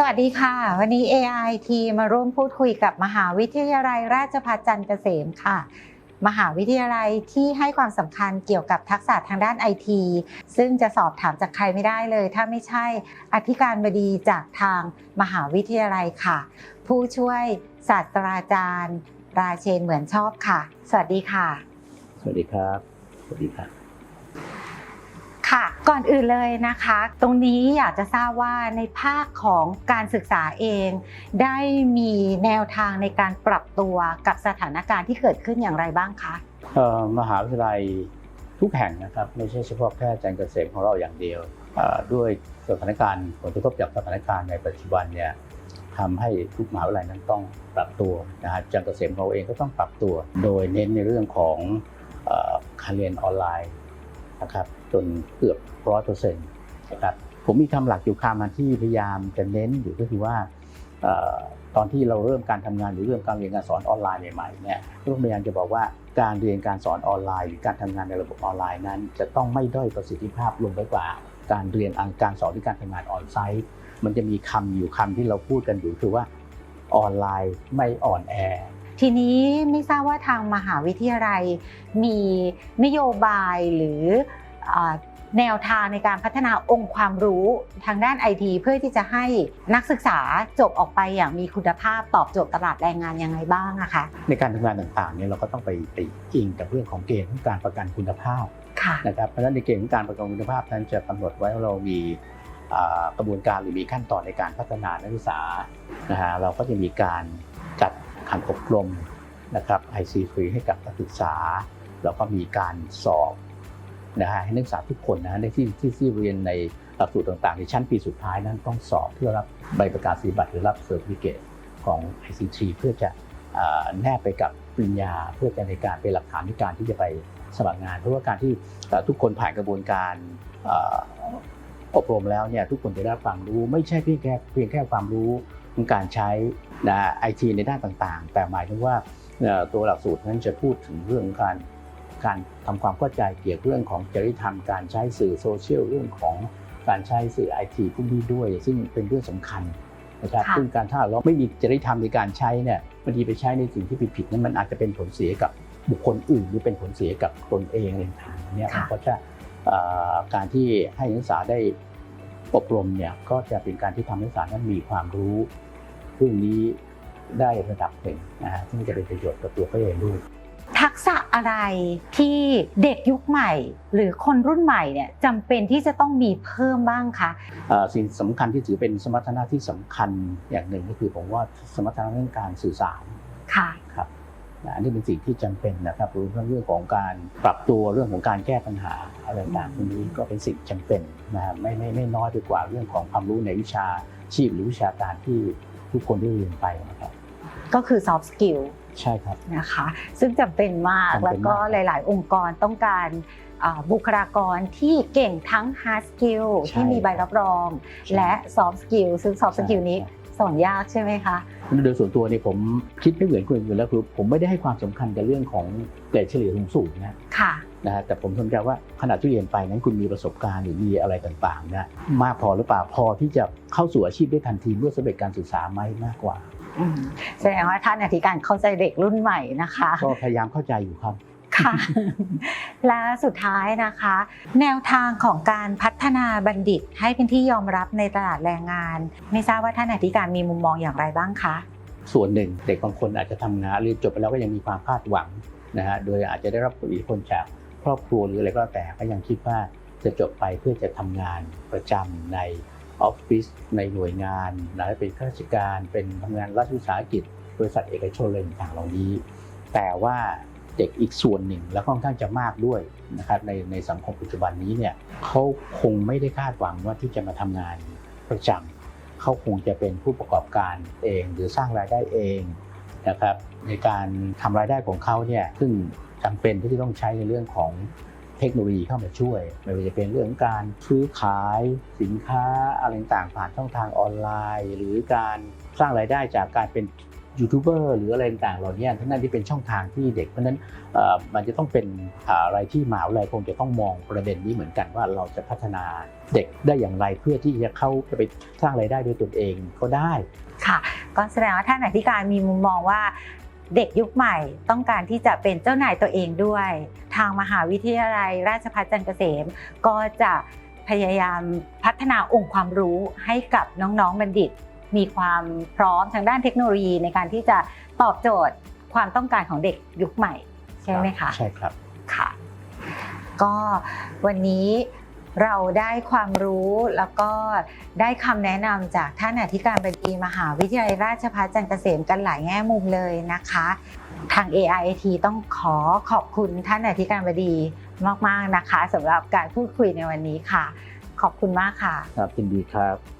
สวัสดีค่ะ วันนี้ AI ทีมาร่วมพูดคุยกับมหาวิทยาลัยราชภัฏจันทร์เกษมค่ะ มหาวิทยาลัยที่ให้ความสำคัญเกี่ยวกับทักษะทางด้านไอทีซึ่งจะสอบถามจากใครไม่ได้เลย ถ้าไม่ใช่อธิการบดีจากทางมหาวิทยาลัยค่ะ ผู้ช่วยศาสตราจารย์ ราเชนเหมือนชอบค่ะ สวัสดีค่ะ สวัสดีครับ สวัสดีครับค่ะ ก่อนอื่นเลยนะคะ ตรงนี้อยากจะทราบว่าในภาคของการศึกษาเอง ได้มีแนวทางในการปรับตัวกับสถานการณ์ที่เกิดขึ้นอย่างไรบ้างคะมหาวิทยาลัยทุกแห่งนะครับไม่ใช่เฉพาะแค่อาจารย์เกษมของเราอย่างเดียวด้วยสถานการณ์ผลกระทบจากสถานการณ์ในปัจจุบันเนี่ยทำให้ทุกมหาวิทยาลัยนั้นต้องปรับตัวนะฮะจารย์เกษมของเราเองก็ต้องปรับตัว โดยเน้นในเรื่องของการเรียนออนไลน์นะครับ จนเกือบร้อยเปอร์เซ็นต์นะครับผมมีคำหลักอยู่คำมาที่พยายามจะเน้นอยู่ก็คือว่าตอนที่เราเริ่มการทำงานหรือเรื่องการเรียนการสอนออนไลน์ใหม่ๆเนี่ยก็พยายามจะบอกว่าการเรียนการสอนออนไลน์ หรือการทำงานในระบบออนไลน์นั้น จะต้องไม่ด้อยประสิทธิภาพลงไปกว่า การเรียนการสอนหรือการทำงานออนไซต์มันจะมีคำอยู่คำที่เราพูดกันอยู่คือว่าออนไลน์ไม่อ่อนแอทีนี้ไม่ทราบว่าทางมหาวิทยาลัยมีนโยบายหรือ แนวทางในการพัฒนาองค์ความรู้ทางด้านไอทีเพื่อที่จะให้นักศึกษาจบออกไปอย่างมีคุณภาพตอบโจทย์ตลาดแรงงานยังไงบ้างอะคะในการทำงานต่างๆเนี่ยเราก็ต้องไปไปอิงกับเรื่องของเกณฑ์ของการประกันคุณภาพค่ะนะครับเพราะฉะนั้นในเกณฑ์ของการประกันคุณภาพนั้นจะกำหนดไว้ว่าเรามีอ่ากระบวนการหรือมีขั้นตอนในการพัฒนานักศึกษานะฮะเราก็จะมีการจัดการอบรมนะครับ IC ฟรีให้กับนักศึกษา แล้วก็มีการสอบ นะฮะให้นักศึกษาทุกคนนะฮะในที่ที่ที่เรียนในหลักสูตรต่างๆ ในชั้นปีสุดท้ายนั้นต้องสอบเพื่อรับใบประกาศนียบัตรหรือรับเซอร์ติฟิเคตของ ICT เพื่อจะแนบไปกับปริญญาเพื่อจะในการเป็นหลักฐานในการที่จะไปสมัครงาน เพราะว่าการที่ทุกคนผ่านกระบวนการอบรมแล้วเนี่ยทุกคนจะได้ความรู้ไม่ใช่เพียงแค่เพียงแค่ความรู้ของการใช้ไอทีในด้านต่างๆ แต่หมายถึงว่าตัวหลักสูตรนั้นจะพูดถึงเรื่องการ การทำความเข้าใจเกี่ยวกับเรื่องของจริยธรรมการใช้สื่อโซเชียลเรื่องของการใช้สื่อไอทีพวกนี้ด้วย ซึ่งเป็นเรื่องสำคัญนะครับค่ะซึ่งการถ้าเราไม่มีจริยธรรมในการใช้เนี่ยบางทีไปใช้ในสิ่งที่ผิดๆนั้นมันอาจจะเป็นผลเสียกับบุคคลอื่น หรือเป็นผลเสียกับตนเองอะไรต่างๆเนี่ยมันก็จะเอ่อการที่ให้นักศึกษาได้อบรมเนี่ยก็จะเป็นการที่ทำให้นักศึกษานั้นมีความรู้เรื่องนี้ได้ระดับหนึ่งนะฮะซึ่งจะเป็นประโยชน์กับตัวเขาเองด้วย ทักษะอะไรที่เด็กยุคใหม่ หรือคนรุ่นใหม่เนี่ยจำเป็นที่จะต้องมีเพิ่มบ้างคะเอ่อสิ่งสำคัญที่ถือเป็นสมรรถนะที่สำคัญอย่างหนึ่งก็คือผมว่าสมรรถนะเรื่องการสื่อสารค่ะครับนะอันนี้เป็นสิ่งที่จำเป็นนะครับรวมทั้งเรื่องของการปรับตัวเรื่องของการแก้ปัญหาอะไรต่างๆพวกนี้ก็เป็นสิ่งจำเป็นนะครับไม่ไม่ไม่น้อยไปกว่าเรื่องของความรู้ในวิชาชีพหรือวิชาการที่ทุกคนได้เรียนไปนะครับก็คือ soft skill ใช่ครับ นะคะ ซึ่งจำเป็นมากจำเป็นมาก แล้วก็หลาย ๆ องค์กรต้องการอ่าบุคลากรที่เก่งทั้ง hard skill ที่มีใบรับรอง และ soft skill ซึ่ง soft skill นี้สอนยากใช่ไหมคะ โดยส่วนตัวนี่ผมคิดไม่เหมือนคนอื่นแล้วคือผมไม่ได้ให้ความสำคัญกับเรื่องของเกรดเฉลี่ยสูงๆนะค่ะ นะฮะแต่ผมสนใจว่าขณะที่เรียนไปนั้นคุณมีประสบการณ์หรือมีอะไรต่างๆนะมากพอหรือเปล่าพอที่จะเข้าสู่อาชีพได้ทันทีเมื่อสำเร็จการศึกษาไหมมากกว่าอืม แสดงว่าท่านอธิการเข้าใจเด็กรุ่นใหม่นะคะ ก็พยายามเข้าใจอยู่ครับค่ะและสุดท้ายนะคะ แนวทางของการพัฒนาบัณฑิตให้เป็นที่ยอมรับในตลาดแรงงาน ไม่ทราบว่าท่านอธิการมีมุมมองอย่างไรบ้างคะ ส่วนหนึ่งเด็กบางคนอาจจะทำงานเรียนจบไปแล้วก็ยังมีความคาดหวังนะฮะโดยอาจจะได้รับอิทธิพลจากครอบครัวหรืออะไรก็แล้วแต่ก็ยังคิดว่าจะจบไปเพื่อจะทำงานประจำใน ออฟฟิศในหน่วยงานนะเป็นข้าราชการ เป็นทำงานรัฐวิสาหกิจ บริษัทเอกชนอะไรต่างๆเหล่านี้ แต่ว่าเด็กอีกส่วนหนึ่งแล้วค่อนข้างจะมากด้วยนะครับในในสังคมปัจจุบันนี้เนี่ยเขาคงไม่ได้คาดหวังว่าที่จะมาทำงานประจำเขาคงจะเป็นผู้ประกอบการเอง หรือสร้างรายได้เองนะครับในการทำรายได้ของเขาเนี่ยซึ่งจำเป็นที่จะต้องใช้ในเรื่องของ เทคโนโลยีเข้ามาช่วยไม่ว่าจะเป็นเรื่องการซื้อขายสินค้าอะไรต่างผ่านช่องทางออนไลน์ หรือการสร้างรายได้จากการเป็นยูทูบเบอร์หรืออะไรต่างเหล่านี้ทั้งนั้นที่เป็นช่องทางที่เด็กเพราะนั้นมันจะต้องเป็นอะไรที่มหาวิทยาลัยคงจะต้องมองประเด็นนี้เหมือนกันว่าเราจะพัฒนาเด็กได้อย่างไรเพื่อที่จะเข้าจะไปสร้างรายได้ด้วยตนเองก็ได้ค่ะก็แสดงว่าท่านอธิการมีมุมมองว่า เด็กยุคใหม่ต้องการที่จะเป็นเจ้านายตัวเองด้วย ทางมหาวิทยาลัย ราชภัฏจันทร์เกษม ก็จะพยายามพัฒนาองค์ความรู้ให้กับน้องๆบัณฑิต มีความพร้อมทางด้านเทคโนโลยีในการที่จะตอบโจทย์ความต้องการของเด็กยุคใหม่ ใช่ไหมคะใช่ครับค่ะ ก็วันนี้ เราได้ความรู้แล้วก็ได้คำแนะนำจากท่านอธิการบดีมหาวิทยาลัยราชภัฏจันทร์เกษมกันหลายแง่มุมเลยนะคะ ทาง AIT ต้องขอขอบคุณท่านอธิการบดีมาก ๆ นะคะสำหรับการพูดคุยในวันนี้ค่ะ ขอบคุณมากค่ะ ครับยินดีครับ